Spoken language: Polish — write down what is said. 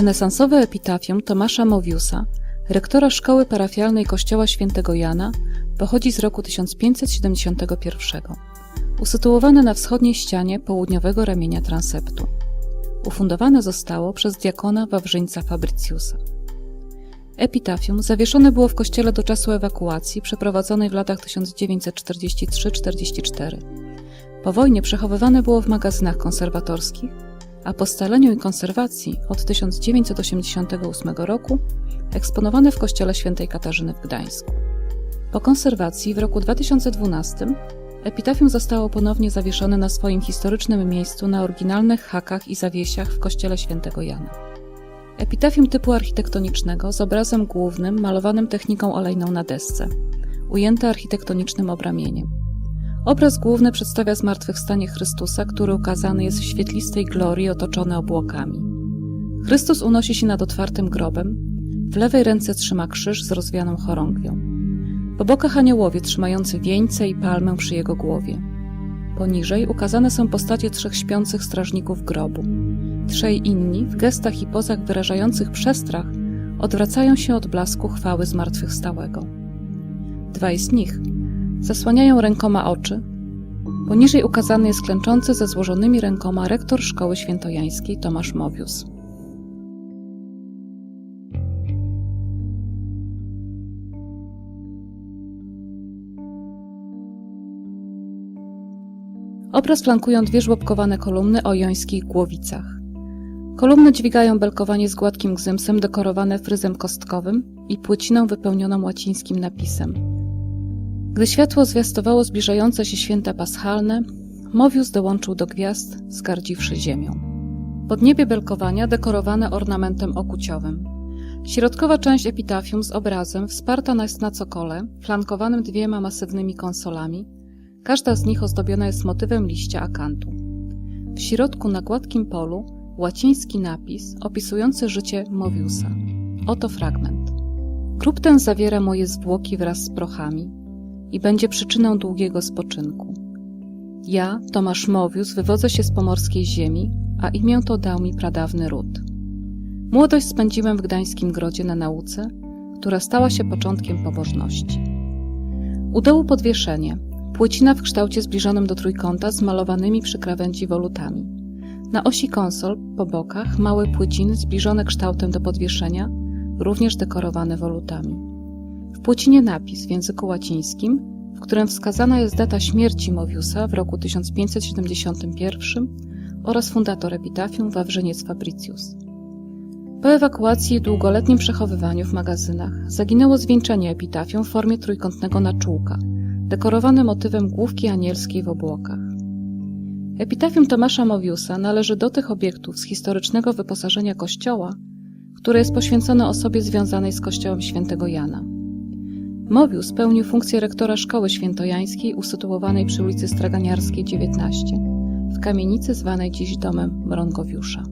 Renesansowe epitafium Tomasza Mowiusa, rektora szkoły parafialnej kościoła świętego Jana, pochodzi z roku 1571. Usytuowane na wschodniej ścianie południowego ramienia transeptu. Ufundowane zostało przez diakona Wawrzyńca Fabrycjusa. Epitafium zawieszone było w kościele do czasu ewakuacji przeprowadzonej w latach 1943-44. Po wojnie przechowywane było w magazynach konserwatorskich, a po scaleniu i konserwacji od 1988 roku eksponowane w kościele świętej Katarzyny w Gdańsku. Po konserwacji w roku 2012 epitafium zostało ponownie zawieszone na swoim historycznym miejscu na oryginalnych hakach i zawiesiach w kościele świętego Jana. Epitafium typu architektonicznego z obrazem głównym malowanym techniką olejną na desce, ujęte architektonicznym obramieniem. Obraz główny przedstawia zmartwychwstanie Chrystusa, który ukazany jest w świetlistej glorii otoczony obłokami. Chrystus unosi się nad otwartym grobem, w lewej ręce trzyma krzyż z rozwianą chorągwią. Po bokach aniołowie trzymający wieńce i palmę przy jego głowie. Poniżej ukazane są postacie trzech śpiących strażników grobu. Trzej inni, w gestach i pozach wyrażających przestrach, odwracają się od blasku chwały zmartwychwstałego. Dwaj z nich zasłaniają rękoma oczy. Poniżej ukazany jest klęczący ze złożonymi rękoma rektor szkoły świętojańskiej Tomasz Mowius. Obraz flankują dwie żłobkowane kolumny o jońskich głowicach. Kolumny dźwigają belkowanie z gładkim gzymsem dekorowane fryzem kostkowym i płyciną wypełnioną łacińskim napisem. Gdy światło zwiastowało zbliżające się święta paschalne, Mowius dołączył do gwiazd, zgardziwszy ziemią. Podniebie belkowania dekorowane ornamentem okuciowym. Środkowa część epitafium z obrazem wsparta jest na cokole, flankowanym dwiema masywnymi konsolami. Każda z nich ozdobiona jest motywem liścia akantu. W środku na gładkim polu łaciński napis opisujący życie Mowiusa. Oto fragment. Grób ten zawiera moje zwłoki wraz z prochami i będzie przyczyną długiego spoczynku. Ja, Tomasz Mowius, wywodzę się z pomorskiej ziemi, a imię to dał mi pradawny ród. Młodość spędziłem w gdańskim grodzie na nauce, która stała się początkiem pobożności. U dołu podwieszenie, płycina w kształcie zbliżonym do trójkąta z malowanymi przy krawędzi wolutami. Na osi konsol, po bokach, małe płyciny zbliżone kształtem do podwieszenia, również dekorowane wolutami. W płycinie napis w języku łacińskim, w którym wskazana jest data śmierci Mowiusa w roku 1571 oraz fundator epitafium Wawrzyniec Fabricius. Po ewakuacji i długoletnim przechowywaniu w magazynach zaginęło zwieńczenie epitafium w formie trójkątnego naczółka, dekorowane motywem główki anielskiej w obłokach. Epitafium Tomasza Mowiusa należy do tych obiektów z historycznego wyposażenia kościoła, które jest poświęcone osobie związanej z kościołem świętego Jana. Mowius pełnił funkcję rektora szkoły świętojańskiej usytuowanej przy ulicy Straganiarskiej 19, w kamienicy zwanej dziś domem Mrągowiusza.